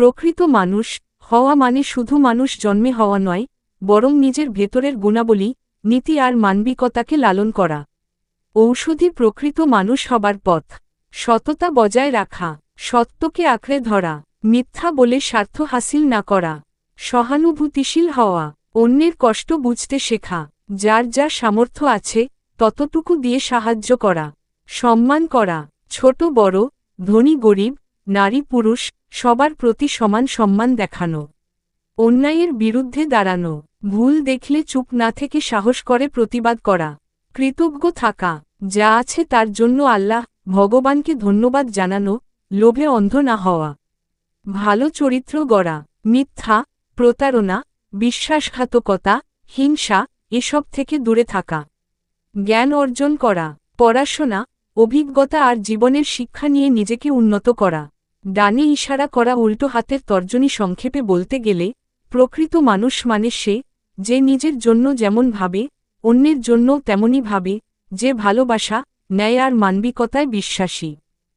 প্রকৃত মানুষ, হওয়া মানে শুধু মানুষ জন্মে হওয়া নয়, বরং নিজের ভেতরের গুণাবলী, নীতি আর মানবিকতাকে লালন করা। ঔষধি প্রকৃত মানুষ হবার পথ। সততা বজায় রাখা। সত্যকে আঁকড়ে ধরা। মিথ্যা বলে স্বার্থ হাসিল না করা। সহানুভূতিশীল হওয়া। অন্যের কষ্ট বুঝতে শেখা। যার যা সামর্থ্য আছে, ততটুকু দিয়ে সাহায্য করা। সম্মান করা। ছোট বড়, ধনী গরিব, নারী পুরুষ সবার প্রতি সমান সম্মান দেখানো। অন্যায়ের বিরুদ্ধে দাঁড়ানো। ভুল দেখলে চুপ না থেকে সাহস করে প্রতিবাদ করা। কৃতজ্ঞ থাকা। যা আছে তার জন্য আল্লাহ ভগবানকে ধন্যবাদ জানানো, লোভে অন্ধ না হওয়া। ভালো চরিত্র গড়া। মিথ্যা, প্রতারণা, বিশ্বাসঘাতকতা, হিংসা এসব থেকে দূরে থাকা। জ্ঞান অর্জন করা। পড়াশোনা, অভিজ্ঞতা আর জীবনের শিক্ষা নিয়ে নিজেকে উন্নত করা। ডানে ইশারা করা উল্টো হাতের তর্জনী সংক্ষেপে বলতে গেলে, প্রকৃত মানুষ মানে সে, যে নিজের জন্য যেমন ভাবে, অন্যের জন্য তেমনই ভাবে, যে ভালোবাসা, ন্যায় আর মানবিকতায় বিশ্বাসী।